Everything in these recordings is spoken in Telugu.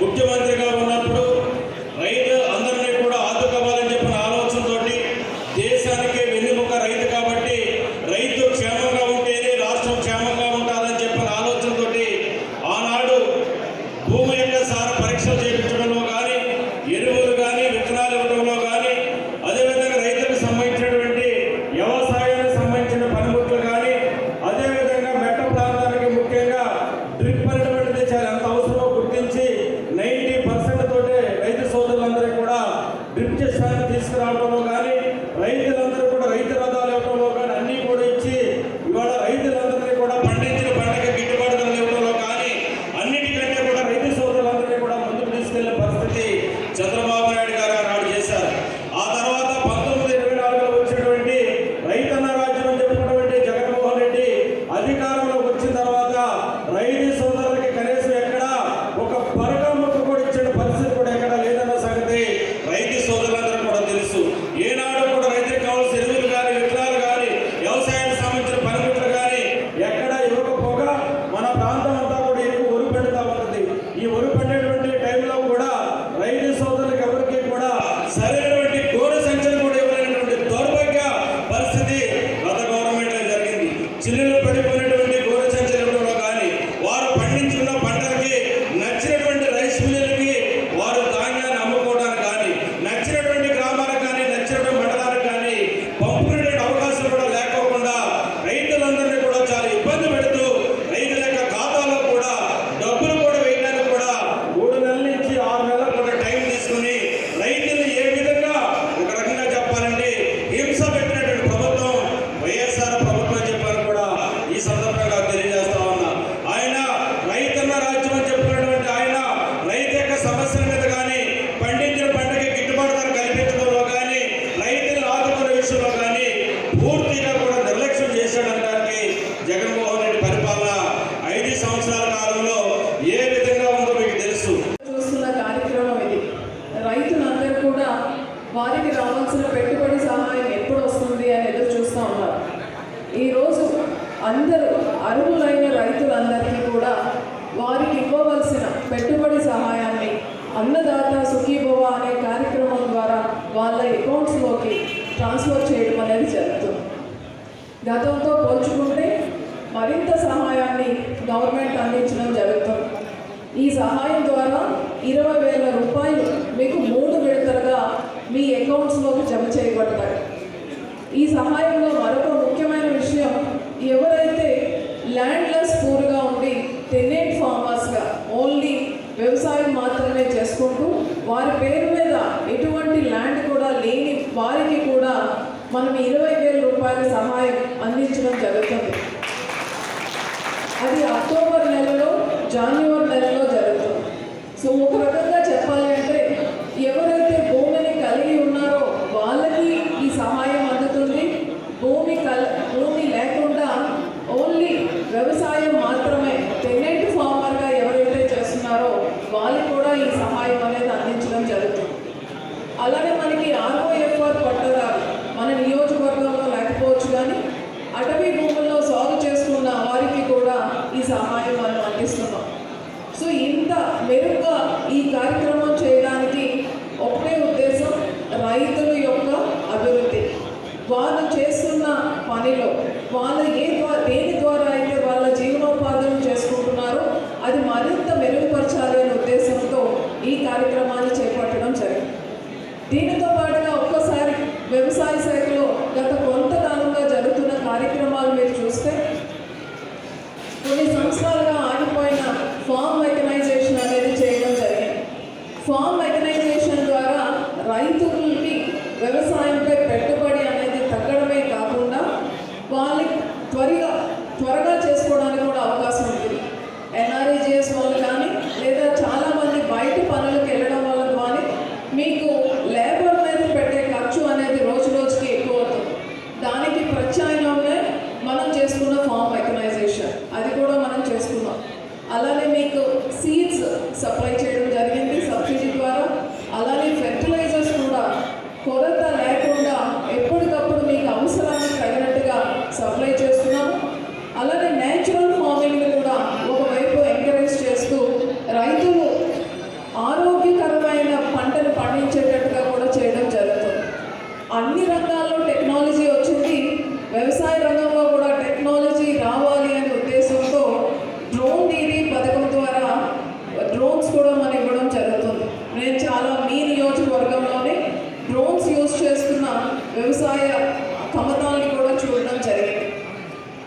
ముఖ్యమంత్రిగా గవర్నమెంట్ అందించడం జరుగుతుంది. ఈ సహాయం ద్వారా ఇరవై వేల రూపాయలు మీకు మూడు విడతలుగా మీ అకౌంట్స్లోకి జమ చేయబడతాయి. ఈ సహాయంలో మరొక ముఖ్యమైన విషయం ఎవరైతే ల్యాండ్లెస్ పూర్గా ఉండి టెనెంట్ ఫార్మర్స్గా ఓన్లీ వ్యవసాయం మాత్రమే చేసుకుంటూ వారి పేరు మీద ఎటువంటి ల్యాండ్ కూడా లేని వారికి కూడా మనం ఇరవై వేల రూపాయల సహాయం అందించడం జరుగుతుంది. అది అక్టోబర్ నెలలో జాన్యువరి నెలలో జరుగుతుంది. సో ఒక రకంగా చెప్పాలి అంటే ఎవరైతే భూమిని కలిగి ఉన్నారో వాళ్ళకి ఈ సహాయం అందుతుంది భూమి కల్ భూమి లేకుండా ఓన్లీ వ్యవసాయం మాత్రమే టెనెంట్ ఫార్మర్గా ఎవరైతే చేస్తున్నారో వాళ్ళకి కూడా ఈ సహాయం అనేది అందించడం జరుగుతుంది అలానే మనకి ఆర్ఓఎఫ్ఆర్ పట్టదారు మన నియోజకవర్గంలో లేకపోవచ్చు కానీ అటవీ భూముల్లో సాగు చేసుకున్న వారికి కూడా ఈ సహాయం మనం అందిస్తున్నాం సో ఇంత మెరుగ్గా ఈ కార్యక్రమం చేయడానికి ఒకటే ఉద్దేశం రైతుల యొక్క అభివృద్ధి. వాళ్ళు చేస్తున్న పనిలో వాళ్ళు ఏ ద్వారా దేని ద్వారా అయితే వాళ్ళ జీవనోపాధులను చేసుకుంటున్నారో అది మరింత మెరుగుపరచాలి అనే ఉద్దేశంతో ఈ కార్యక్రమాన్ని చేపట్టడం జరిగింది. దీనితో మీకు సీడ్స్ సప్లై చేయడం జరిగింది. సబ్సిడీ ద్వారా అలానే ఫెర్టిలైజర్స్ కూడా కొరత లేకుండా ఎప్పటికప్పుడు మీకు అవసరానికి తగినట్టుగా సప్లై చేస్తున్నాము అలానే నేచురల్ ఫార్మింగ్ కూడా ఒకవైపు ఎంకరేజ్ చేస్తూ రైతులు ఆరోగ్యకరమైన పంటను పండించేటట్టుగా కూడా చేయడం జరుగుతుంది అన్ని రంగాల్లో టెక్నాలజీ వచ్చింది వ్యవసాయ రంగంలో కూడా టెక్నాలజీ రావాలి అనే ఉద్దేశంతో డ్రోన్ దీదీ పథకం ద్వారా డ్రోన్స్ కూడా మనం ఇవ్వడం జరుగుతుంది నేను చాలా మీ నియోజకవర్గంలోనే డ్రోన్స్ యూజ్ చేస్తున్న వ్యవసాయ కమతాల్ని కూడా చూడడం జరిగింది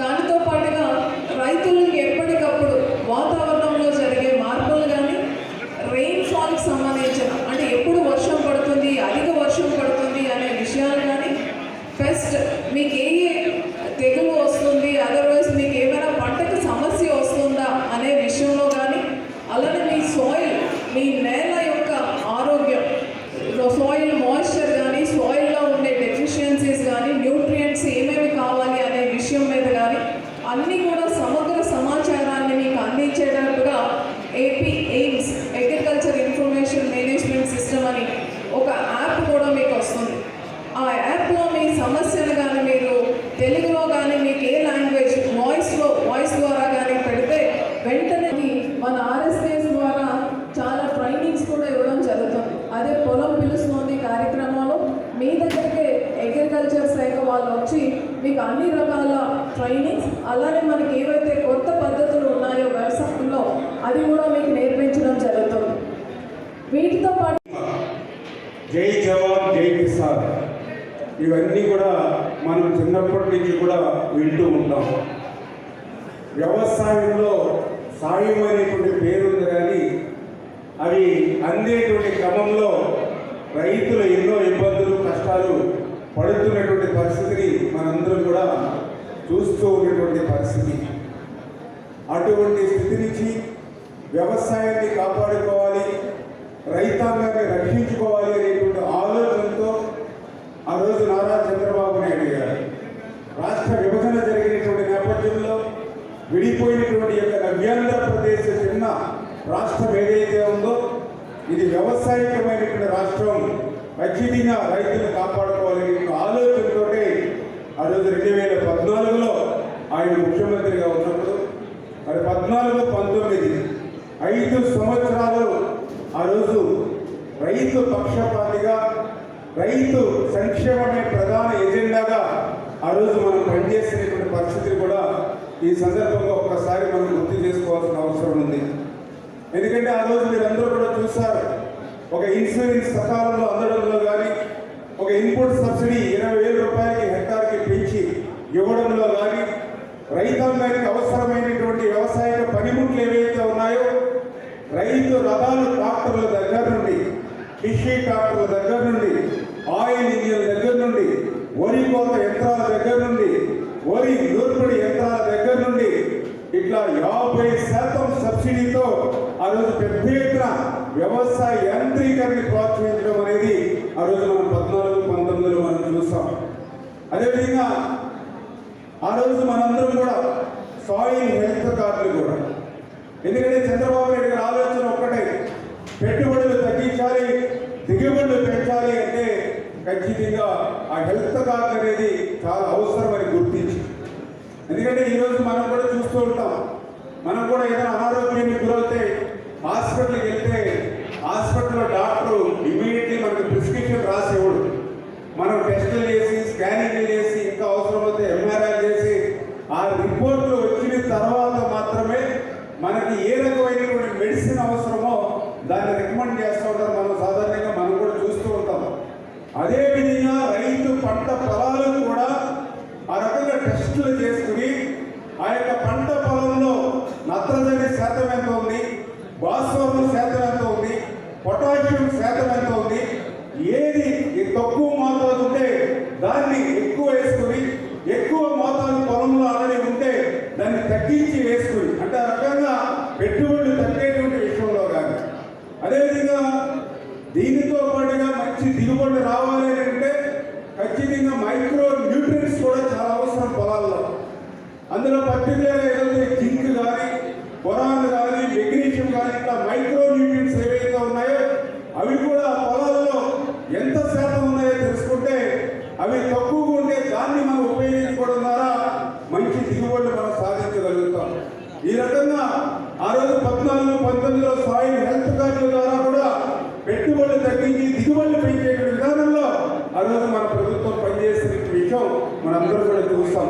దానితో పాటుగా రైతులకి ఎప్పటికప్పుడు వాతావరణంలో జరిగే మార్పులు కానీ రెయిన్ఫాల్కి సంబంధించిన అంటే ఎప్పుడు వర్షం పడుతుంది అధిక వర్షం పడుతుంది అనే విషయాలు కానీ ఫస్ట్ మీకు ఏ ఏ తెగులు వస్తుంది అదర్వైజ్ మీకు ఏమైనా పంటకు సమస్య వస్తుందా అనే విషయంలో కానీ అలానే మీ సాయిల్ మీ నేల యొక్క ఆరోగ్యం సాయిల్ మాయిశ్చర్ కానీ సాయిల్లో ఉండే డెఫిషియన్సీస్ కానీ న్యూట్రియంట్స్ ఏమేమి కావాలి అనే విషయం మీద కానీ అన్నీ కూడా సమగ్ర సమాచారాన్ని మీకు అందించేటట్టుగా AP AIMS agriculture information management system అని ఒక యాప్ కూడా మీకు వస్తుంది ఆ యాప్లో మీ సమస్యను కానీ మీరు తెలుగులో కానీ మీకు ఏ లాంగ్వేజ్ వాయిస్లో వాయిస్ ద్వారా కానీ పెడితే వెంటనే మన ఆర్ఎస్ఎస్ ద్వారా చాలా ట్రైనింగ్స్ కూడా ఇవ్వడం జరుగుతుంది అదే పొలం పిలుస్తుంది కార్యక్రమంలో మీ దగ్గరికి అగ్రికల్చర్ శాఖ వాళ్ళు వచ్చి మీకు అన్ని రకాల ట్రైనింగ్స్ అలానే మనకి ఏవైతే కొత్త పద్ధతులు ఉన్నాయో వ్యవసాయంలో అది కూడా మీకు నేర్పించడం జరుగుతుంది. వీటితో పాటు జై జవాన్ జై కిసాన్. ఇవన్నీ కూడా మనం చిన్నప్పటి నుంచి కూడా వింటూ ఉంటాం. వ్యవసాయంలో సాయం అనేటువంటి పేరుంది కానీ అవి అందేటువంటి క్రమంలో రైతులు ఎన్నో ఇబ్బందులు కష్టాలు పడుతున్నటువంటి పరిస్థితిని మనందరం కూడా చూస్తూ ఉన్నటువంటి పరిస్థితి. అటువంటి స్థితి నుంచి వ్యవసాయాన్ని కాపాడుకోవాలి రైతాంగాన్ని రక్షించుకోవాలి అనేటువంటి ఆలోచనతో ఆ రోజు నారా చంద్రబాబు నాయుడు గారు రాష్ట్ర విభజన జరిగినటువంటి నేపథ్యంలో విడిపోయినటువంటి యొక్క నవ్యాంధ్రప్రదేశ్ చిన్న రాష్ట్రం ఏదైతే ఉందో ఇది వ్యవసాయకమైనటువంటి రాష్ట్రం ఖచ్చితంగా రైతులు కాపాడుకోవాలనే ఆలోచనతోటే ఆ రోజు రెండు వేల పద్నాలుగులో ఆయన ముఖ్యమంత్రిగా ఉన్నప్పుడు మరి పద్నాలుగు పంతొమ్మిది ఐదు సంవత్సరాలు ఆ రోజు రైతు పక్షపాతిగా రైతు సంక్షేమమే ప్రధాన ఎజెండాగా ఆ రోజు మనం పనిచేసినటువంటి పరిస్థితిని కూడా ఈ సందర్భంగా ఒక్కసారి మనం గుర్తు చేసుకోవాల్సిన అవసరం ఉంది. ఎందుకంటే ఆ రోజు మీరందరూ కూడా చూస్తారు ఒక ఇన్సూరెన్స్ సకాలంలో అందడంలో కానీ ఇన్పుట్ సబ్సిడీ ఇరవై వేల రూపాయలకి హెక్టార్కి పెంచి ఇవ్వడంలో కానీ రైతాంగానికి అవసరమైనటువంటి వ్యవసాయ పనిముట్లు ఏవైతే ఉన్నాయో రైతు రథాలు ట్రాక్టర్ల దగ్గర నుండి కృషి ట్రాక్టర్ల దగ్గర నుండి ఆయిల్ ఇంజిన్ల దగ్గర నుండి వరి కోత యంత్రాల దగ్గర నుండి వరి నూర్పిడి యంత్రాల దగ్గర నుండి ఇట్లా యాభై శాతం సబ్సిడీతో ఆ రోజు పెద్ద ఎత్తున వ్యవసాయ యాంత్రీకరణ ప్రోత్సహించడం అనేది ఆ రోజు మనం పద్నాలుగు చూసాం అదేవిధంగా ఆ రోజు మనందరం కూడా సాయిల్ హెల్త్ కార్డులు కూడా. ఎందుకంటే చంద్రబాబు నాయుడు గారి ఆలోచన ఒక్కటే పెట్టుబడులు తగ్గించాలి దిగుబడులు పెంచాలి అంటే ఖచ్చితంగా ఆ హెల్త్ కార్డు అనేది చాలా అవసరమని గుర్తించి. ఎందుకంటే ఈరోజు మనం కూడా చూస్తూ ఉంటాం. మనం కూడా ఏదైనా అనారోగ్యానికి గురవుతే హాస్పిటల్కి వెళ్తే హాస్పిటల్లో డాక్టర్ ఇమీడియట్ మనకు ప్రిస్క్రిప్షన్ రాసేవాడు మనం టెస్టులు చేసి స్కానింగ్లు చేసి ఇంకా అవసరమైతే ఎంఆర్ఐ చేసి ఆ రిపోర్ట్లు వచ్చిన తర్వాత మాత్రమే మనకి ఏ రకమైనటువంటి మెడిసిన్ అవసరమో దాన్ని రికమెండ్ చేస్తూ ఉంటారు మనం సాధారణంగా మనం కూడా చూస్తూ ఉంటాం అదేవిధంగా రైతు పంట పొలాలకు కూడా ఆ రకంగా టెస్టులు చేసుకుని ఆ యొక్క పంట పొలంలో నత్రజని శాతం ఎంత ఉంది? భాస్వరం శాతం ఎంత ఉంది? పొటాషియం శాతం ఎంత ఉంది? ఏది తక్కువ మోతాదు ఉంటే దాన్ని ఎక్కువ వేసుకుని ఎక్కువ మోతాదు పొలంలో ఆల్రెడీ ఉంటే దాన్ని తగ్గించి వేసుకుని అంటే ఆ రకంగా పెట్టుబడులు తగ్గేటువంటి విషయంలో కానీ అదేవిధంగా దీనితో పాటుగా మంచి దిగుబడి రావాలి అంటే ఖచ్చితంగా మైక్రో న్యూట్రియన్స్ కూడా చాలా అవసరం పొలాల్లో. అందులో పత్తి ఏదైతే జింక్ కానీ బొరాన్ కానీ మెగ్నీషియం కానీ ఇట్లా మైక్రో న్యూట్రియన్స్ ఏవైతే ఉన్నాయో అవి కూడా పొలాల్లో ఎంత శాతం ఉన్నాయో తెలుసుకుంటే అవి తక్కువగా ఉంటే దాన్ని మనం ఉపయోగించుకోవడం ద్వారా మంచి దిగుబడులు మనం సాధించగలుగుతాం. ఈ రకంగా ఆ రోజు పద్నాలుగు పంతొమ్మిదిలో సాయిల్ హెల్త్ కార్డుల ద్వారా కూడా పెట్టుబడులు తగ్గించి దిగుబడులు పెంచేటువంటి విధానంలో ఆ రోజు మన ప్రభుత్వం పనిచేసిన విషయం మనందరూ కూడా చూస్తాం.